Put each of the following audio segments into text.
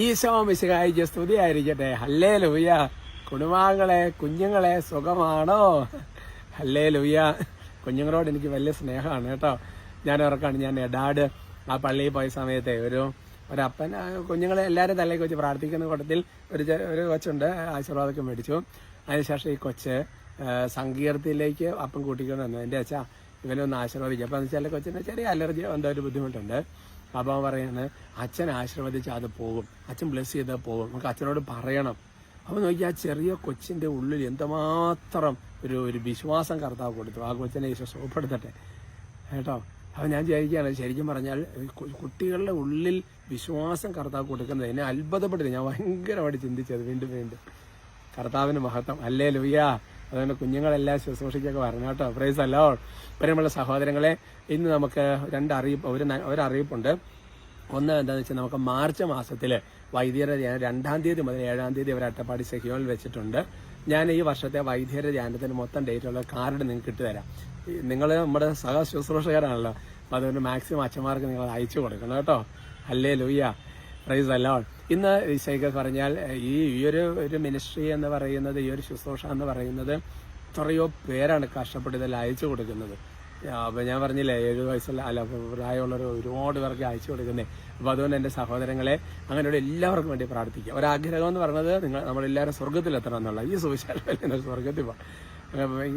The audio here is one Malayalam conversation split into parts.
ഈശോ മിശിഹായിക്ക് സ്തുതിയായിരിക്കട്ടെ. ഹല്ലേ ലുയ്യ കുടുംബാംഗങ്ങളെ കുഞ്ഞുങ്ങളെ സുഖമാണോ? ഹല്ലേ ലുയ്യ കുഞ്ഞുങ്ങളോട് എനിക്ക് വലിയ സ്നേഹമാണ് കേട്ടോ. ഞാൻ ഉറക്കാണ് ഞാൻ എഡാഡ് ആ പള്ളിയിൽ പോയ സമയത്തെ ഒരു ഒരപ്പൻ കുഞ്ഞുങ്ങളെ എല്ലാവരും തലേക്ക് വെച്ച് പ്രാർത്ഥിക്കുന്ന കൂട്ടത്തിൽ ഒരു ഒരു കൊച്ചുണ്ട് ആശീർവാദമൊക്കെ മേടിച്ചു. അതിനുശേഷം ഈ കൊച്ച് സങ്കീർത്തിയിലേക്ക് അപ്പം കൂട്ടിക്കൊണ്ട് വന്നു. എന്റെ അച്ഛാ ഇവനൊന്ന് ആശീർവദിക്കും. അപ്പം എന്ന് വെച്ചാൽ കൊച്ചിന് ചെറിയ അലർജി എന്തോ ഒരു ബുദ്ധിമുട്ടുണ്ട്. അവൻ പറയുന്നത് അച്ഛൻ ആശീർവദിച്ചാൽ അത് പോകും. അച്ഛൻ ബ്ലെസ് ചെയ്താൽ പോകും. നമുക്ക് അച്ഛനോട് പറയണം. അപ്പം നോക്കി ആ ചെറിയ കൊച്ചിന്റെ ഉള്ളിൽ എന്തുമാത്രം ഒരു ഒരു വിശ്വാസം കർത്താവ് കൊടുത്തു. ആ കൊച്ചിനെ ഈശോ സുഖപ്പെടുത്തട്ടെ കേട്ടോ? അപ്പം ഞാൻ വിചാരിക്കുകയാണ് ശരിക്കും പറഞ്ഞാൽ കുട്ടികളുടെ ഉള്ളിൽ വിശ്വാസം കർത്താവ് കൊടുക്കുന്നത് എന്നെ അത്ഭുതപ്പെടുത്തി. ഞാൻ ഭയങ്കരമായിട്ട് ചിന്തിച്ചത് വീണ്ടും വീണ്ടും. കർത്താവിന് മഹത്വം. അല്ലേ ലുയ്യ അതുകൊണ്ട് കുഞ്ഞുങ്ങളെല്ലാം ശുശ്രൂഷയ്ക്കൊക്കെ വരണം കേട്ടോ. പ്രൈസ് അല്ലോ പ്രിയമുള്ള സഹോദരങ്ങളെ ഇന്ന് നമുക്ക് രണ്ട് അറിയിപ്പ് ഒരു ഒരറിയിപ്പുണ്ട്. ഒന്ന് എന്താണെന്ന് വെച്ചാൽ നമുക്ക് മാർച്ച് മാസത്തിൽ വൈദ്യര ധ്യാനം രണ്ടാം തീയതി മുതൽ ഏഴാം തീയതി വരെ അട്ടപ്പാടി സെഹിയോണിൽ വെച്ചിട്ടുണ്ട്. ഞാൻ ഈ വർഷത്തെ വൈദ്യര ധ്യാനത്തിന് മൊത്തം ഡേറ്റുള്ള കാർഡ് നിങ്ങൾക്ക് ഇട്ടുതരാം നിങ്ങൾ നമ്മുടെ സഹ ശുശ്രൂഷകരാണല്ലോ അപ്പോൾ അതുകൊണ്ട് മാക്സിമം അച്ഛന്മാർക്ക് നിങ്ങൾ അയച്ചു കൊടുക്കണം കേട്ടോ. അല്ലേ ലൂയ്യ പ്രൈസ് അല്ലോ ഇന്ന് ഈശോയ്ക്ക് പറഞ്ഞാൽ ഈ ഈയൊരു ഒരു മിനിസ്ട്രി എന്ന് പറയുന്നത് ഈ ഒരു ശുശ്രൂഷ എന്ന് പറയുന്നത് എത്രയോ പേരാണ് കഷ്ടപ്പെട്ട് ഇതെല്ലാം അയച്ചു കൊടുക്കുന്നത്. അപ്പോൾ ഞാൻ പറഞ്ഞില്ലേ ഏഴ് വയസ്സുള്ള അല്ല പ്രായമുള്ളവർ ഒരുപാട് പേർക്ക് അയച്ചു കൊടുക്കുന്നേ. അപ്പോൾ അതുകൊണ്ട് എന്റെ സഹോദരങ്ങളെ അങ്ങനെയുള്ള എല്ലാവർക്കും വേണ്ടി പ്രാർത്ഥിക്കുക ഒരാഗ്രഹം എന്ന് പറയുന്നത് നിങ്ങൾ നമ്മളെല്ലാവരും സ്വർഗത്തിലെത്തണം എന്നുള്ള ഈ സുവിശാലം സ്വർഗത്തിൽ പോകാം.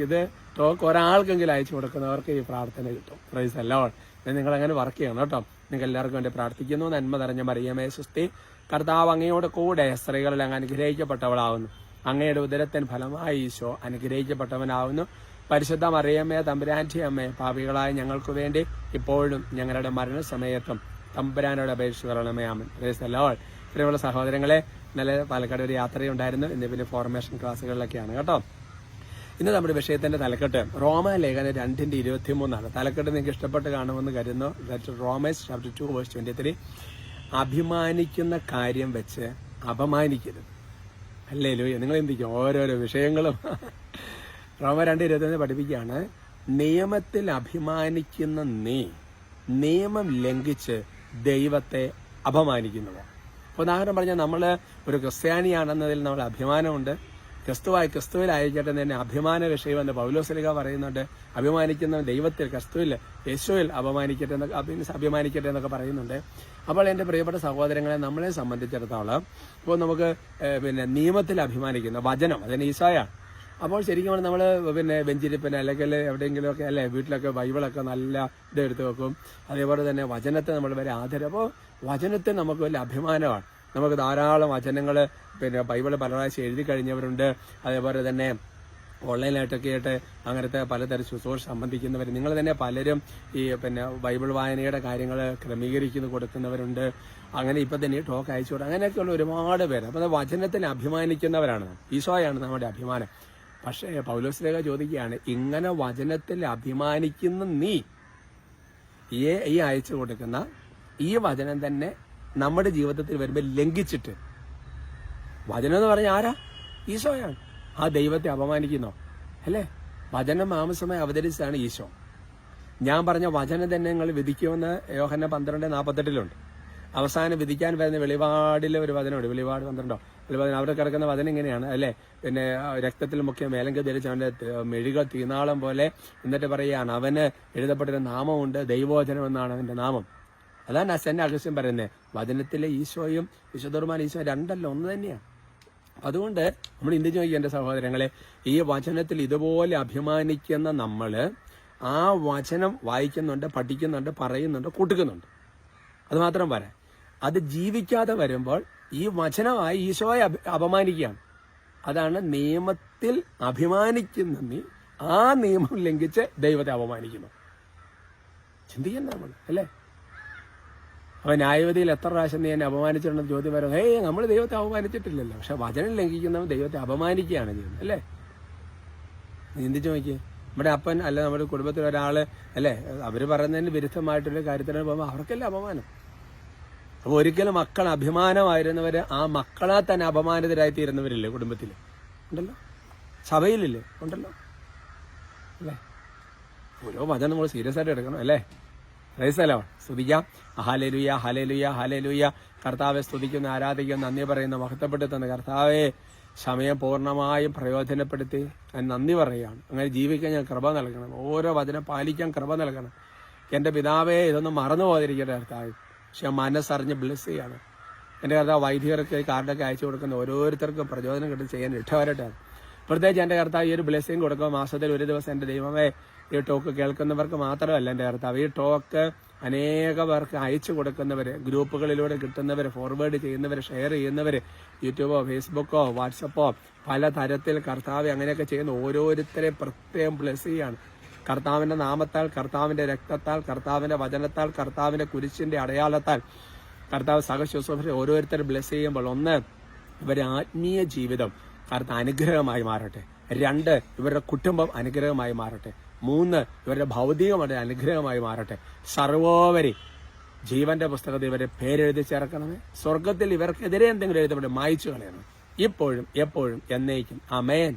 ഇത് ടോക്ക് ഒരാൾക്കെങ്കിലും അയച്ചു കൊടുക്കുന്നവർക്ക് ഈ പ്രാർത്ഥന കിട്ടും. പ്രൈസ് അല്ല നിങ്ങൾ അങ്ങനെ വർക്ക് ചെയ്യണം കേട്ടോ. നിങ്ങൾക്ക് എല്ലാവർക്കും വേണ്ടി പ്രാർത്ഥിക്കുന്നു. നന്മ നിറഞ്ഞ മറിയമേ സുസ്തി. കർത്താവ് അങ്ങയോട് കൂടെ സ്ത്രീകളിൽ അങ്ങ് അനുഗ്രഹിക്കപ്പെട്ടവളാവുന്നു. അങ്ങയുടെ ഉദരത്തിന് ഫലമായി ഈശോ അനുഗ്രഹിക്കപ്പെട്ടവനാവുന്നു. പരിശുദ്ധ മറിയമ്മേ തമ്പുരാന്റെ അമ്മേ പാപികളായ ഞങ്ങൾക്ക് വേണ്ടി ഇപ്പോഴും ഞങ്ങളുടെ മരണസമയത്തും തമ്പുരാനോട് ആമൻ. പ്രേസലോൾ പ്രിയമുള്ള സഹോദരങ്ങളെ ഇന്നലെ പാലക്കാട് ഒരു യാത്രയുണ്ടായിരുന്നു. ഇന്ന് പിന്നെ ഫോർമേഷൻ ക്ലാസ്സുകളിലൊക്കെയാണ് കേട്ടോ? ഇന്ന് നമ്മുടെ വിഷയത്തിന്റെ തലക്കെട്ട്. റോമ ലേഖനം രണ്ടിന്റെ ഇരുപത്തി മൂന്നാണ് തലക്കെട്ട് നിങ്ങൾക്ക് ഇഷ്ടപ്പെട്ട് കാണുമെന്ന് കരുതുന്നു. Romans chapter two verse twenty three അഭിമാനിക്കുന്ന കാര്യം വെച്ച് അപമാനിക്കരുത്. അല്ലേ ലൂയ നിങ്ങൾ എന്തിക്കും ഓരോരോ വിഷയങ്ങളും. റോമ രണ്ട് ഇരുപത്തൊന്ന് പഠിപ്പിക്കുകയാണ്. നിയമത്തിൽ അഭിമാനിക്കുന്ന നീ നിയമം ലംഘിച്ച് ദൈവത്തെ അപമാനിക്കുന്നത് ഉദാഹരണം പറഞ്ഞാൽ നമ്മൾ ഒരു ക്രിസ്ത്യാനിയാണെന്നതിൽ നമ്മൾ അഭിമാനമുണ്ട്. ക്രിസ്തുവായി ക്രിസ്തുവിൽ അയക്കട്ടെ എന്ന് തന്നെ അഭിമാന വിഷയമെന്ന് പൗലോസലിക പറയുന്നുണ്ട്. അഭിമാനിക്കുന്ന ദൈവത്തിൽ ക്രിസ്തുവിൽ യേശുവിൽ അപമാനിക്കട്ടെ എന്നൊക്കെ അഭി- അഭിമാനിക്കട്ടെ എന്നൊക്കെ പറയുന്നുണ്ട്. അപ്പോൾ എന്റെ പ്രിയപ്പെട്ട സഹോദരങ്ങളെ നമ്മളെ സംബന്ധിച്ചിടത്തോളം ഇപ്പോൾ നമുക്ക് പിന്നെ നിയമത്തിൽ അഭിമാനിക്കുന്ന വചനം അതിന് ഈശോയ. അപ്പോൾ ശരിക്കും നമ്മൾ പിന്നെ ബെഞ്ചിരിപ്പിന് അല്ലെങ്കിൽ എവിടെയെങ്കിലുമൊക്കെ അല്ലേ വീട്ടിലൊക്കെ ബൈബിളൊക്കെ നല്ല ഇതെടുത്ത് വെക്കും. അതേപോലെ തന്നെ വചനത്തെ നമ്മൾ വരെ ആദരം അപ്പോൾ വചനത്തെ നമുക്ക് വലിയ അഭിമാനമാണ്. നമുക്ക് ധാരാളം വചനങ്ങൾ പിന്നെ ബൈബിൾ പല പ്രാവശ്യം എഴുതി കഴിഞ്ഞവരുണ്ട്. അതേപോലെ തന്നെ ഓൺലൈനായിട്ടൊക്കെ ആയിട്ട് അങ്ങനത്തെ പലതരം ശുശ്രൂഷ സംബന്ധിക്കുന്നവർ നിങ്ങൾ തന്നെ പലരും ഈ പിന്നെ ബൈബിൾ വായനയുടെ കാര്യങ്ങൾ ക്രമീകരിക്കുന്നു കൊടുക്കുന്നവരുണ്ട്. അങ്ങനെ ഇപ്പം തന്നെ ടോക്ക് അയച്ചു കൊടുക്കും അങ്ങനെയൊക്കെയുള്ള ഒരുപാട് പേര്. അപ്പം വചനത്തിന് അഭിമാനിക്കുന്നവരാണ്. ഈശോയാണ് നമ്മുടെ അഭിമാനം. പക്ഷേ പൗലോസ് പൗലോസ്ലേഖ ചോദിക്കുകയാണ് ഇങ്ങനെ വചനത്തിൽ അഭിമാനിക്കുന്ന നീ ഈ അയച്ചു കൊടുക്കുന്ന ഈ വചനം തന്നെ നമ്മുടെ ജീവിതത്തിൽ വരുമ്പോൾ ലംഘിച്ചിട്ട്. വചനം എന്ന് പറഞ്ഞാൽ ആരാ? ഈശോയാണ്. ആ ദൈവത്തെ അപമാനിക്കുന്നു? അല്ലേ? വചനം മാംസമായി അവതരിച്ചതാണ് ഈശോ. ഞാൻ പറഞ്ഞ വചനം തന്നെ നിങ്ങൾ വിധിക്കുമെന്ന് യോഹന്ന പന്ത്രണ്ട് നാൽപ്പത്തെട്ടിലുണ്ട് അവസാനം വിധിക്കാൻ വരുന്ന വെളിപാടിലെ ഒരു വചനമുണ്ട്. വെളിപാട് പന്ത്രണ്ടോ? വെളിപാട് അവിടെ കിടക്കുന്ന വചനം ഇങ്ങനെയാണ് അല്ലേ? പിന്നെ രക്തത്തിൽ മുഖ്യ മേലങ്ക ധരിച്ച് അവന്റെ മെഴുക തീനാളം പോലെ എന്നിട്ട് പറയുകയാണ് അവന് എഴുതപ്പെട്ടൊരു നാമമുണ്ട് ദൈവോചനം എന്നാണ് അവന്റെ നാമം. അതാണ് അസന്നെ അഗസ്യം പറയുന്നത്. വചനത്തിലെ ഈശോയും വിശുദ്ധർമാൻ ഈശോ രണ്ടല്ല ഒന്ന് തന്നെയാണ് അതുകൊണ്ട് നമ്മൾ ഇന്ത്യ ചോദിക്കുക എന്റെ സഹോദരങ്ങളെ? ഈ വചനത്തിൽ ഇതുപോലെ അഭിമാനിക്കുന്ന നമ്മൾ ആ വചനം വായിക്കുന്നുണ്ട് പഠിക്കുന്നുണ്ട് പറയുന്നുണ്ട് കൂട്ടിക്കുന്നുണ്ട്. അത് മാത്രം പോരാ. അത് ജീവിക്കാതെ വരുമ്പോൾ ഈ വചനമായി ഈശോയെ അപ- അപമാനിക്കുകയാണ്. അതാണ് നിയമത്തിൽ അഭിമാനിക്കുന്ന നീ ആ നിയമം ലംഘിച്ച് ദൈവത്തെ അപമാനിക്കുന്നു. ചിന്തിക്കുന്ന നമ്മൾ അല്ലേ? അപ്പൊ ന്യായവതിയിൽ എത്ര പ്രാവശ്യം നീ എന്നെ അപമാനിച്ചിട്ടുണ്ടെന്ന് ചോദ്യം വരും. ഏയ് നമ്മൾ ദൈവത്തെ അപമാനിച്ചിട്ടില്ലല്ലോ. പക്ഷെ വചനം ലംഘിക്കുന്നവൻ ദൈവത്തെ അപമാനിക്കുകയാണ് ചെയ്യുന്നത് അല്ലേ? ചിന്തിച്ചു നോക്കിയേ? നമ്മുടെ അപ്പൻ അല്ല നമ്മുടെ കുടുംബത്തിൽ ഒരാൾ അല്ലേ? അവർ പറയുന്നതിന് വിരുദ്ധമായിട്ടൊരു കാര്യത്തിന് പോകുമ്പോൾ അവർക്കല്ലേ അപമാനം? അപ്പോൾ ഒരിക്കലും മക്കൾ അഭിമാനമായിരുന്നവര് ആ മക്കളെ തന്നെ അപമാനിതരായി തീരുന്നവരില്ലേ കുടുംബത്തിൽ ഉണ്ടല്ലോ? സഭയിലില്ലേ? ഉണ്ടല്ലോ? അല്ലേ? ഓരോ വചനം നമ്മൾ സീരിയസ് ആയിട്ട് എടുക്കണം അല്ലേ? റൈസലോ സ്തുതിക്കാം. ഹലലുയ ഹലലുയ ഹലലുയ കർത്താവെ സ്തുതിക്കുന്ന ആരാധിക്കുന്ന നന്ദി പറയുന്ന മഹത്വപ്പെടുത്തുന്ന. കർത്താവെ സമയം പൂർണമായും പ്രയോജനപ്പെടുത്തി. നന്ദി പറയുകയാണ്. അങ്ങനെ ജീവിക്കാൻ ഞാൻ കൃപ നൽകണം. ഓരോ വചനം പാലിക്കാൻ കൃപ നൽകണം. എന്റെ പിതാവേ ഇതൊന്നും മറന്നു പോകാതിരിക്കട്ടെ കർത്താവ്. പക്ഷെ മനസ്സറിഞ്ഞ് ബ്ലെസ് ചെയ്യാണ്. എന്റെ കർത്താവ് വൈദികർക്ക് കാർഡൊക്കെ അയച്ചു കൊടുക്കുന്ന ഓരോരുത്തർക്കും പ്രചോദനം കിട്ടും ചെയ്യാൻ ഇഷ്ടവരട്ടെ പ്രത്യേകിച്ച് എന്റെ കർത്താവ് ഈ ഒരു ബ്ലെസ്സിങ് കൊടുക്കുക മാസത്തിൽ ഒരു ദിവസം എന്റെ ദൈവമേ ഈ ടോക്ക് കേൾക്കുന്നവർക്ക് മാത്രമല്ല എന്റെ കർത്താവ്. ഈ ടോക്ക് അനേക പേർക്ക് അയച്ചു കൊടുക്കുന്നവർ ഗ്രൂപ്പുകളിലൂടെ കിട്ടുന്നവർ ഫോർവേഡ് ചെയ്യുന്നവർ ഷെയർ ചെയ്യുന്നവർ യൂട്യൂബോ ഫേസ്ബുക്കോ വാട്സപ്പോ പല തരത്തിൽ കർത്താവ് അങ്ങനെയൊക്കെ ചെയ്യുന്ന ഓരോരുത്തരെ പ്രത്യേകം ബ്ലെസ് ചെയ്യാണ്. കർത്താവിന്റെ നാമത്താൽ കർത്താവിന്റെ രക്തത്താൽ കർത്താവിന്റെ വചനത്താൽ കർത്താവിന്റെ കുരിശിന്റെ അടയാളത്താൽ കർത്താവ് സഹശുശ്രൂഷരെ ഓരോരുത്തരെ ബ്ലെസ് ചെയ്യുമ്പോൾ ഒന്ന് ഇവരെ ആത്മീയ ജീവിതം. കർത്താവ് അനുഗ്രഹമായി മാറട്ടെ. രണ്ട് ഇവരുടെ കുടുംബം അനുഗ്രഹമായി മാറട്ടെ. മൂന്ന് ഇവരുടെ ഭൗതികമായ അനുഗ്രഹമായി മാറട്ടെ. സർവോപരി ജീവന്റെ പുസ്തകത്തിൽ ഇവരെ പേരെഴുതി ചേർക്കണമേ. സ്വർഗത്തിൽ ഇവർക്കെതിരെ എന്തെങ്കിലും എഴുതപ്പെട്ട് മായ്ച്ചു കളയണം. ഇപ്പോഴും എപ്പോഴും എന്നേക്കും. അമേൻ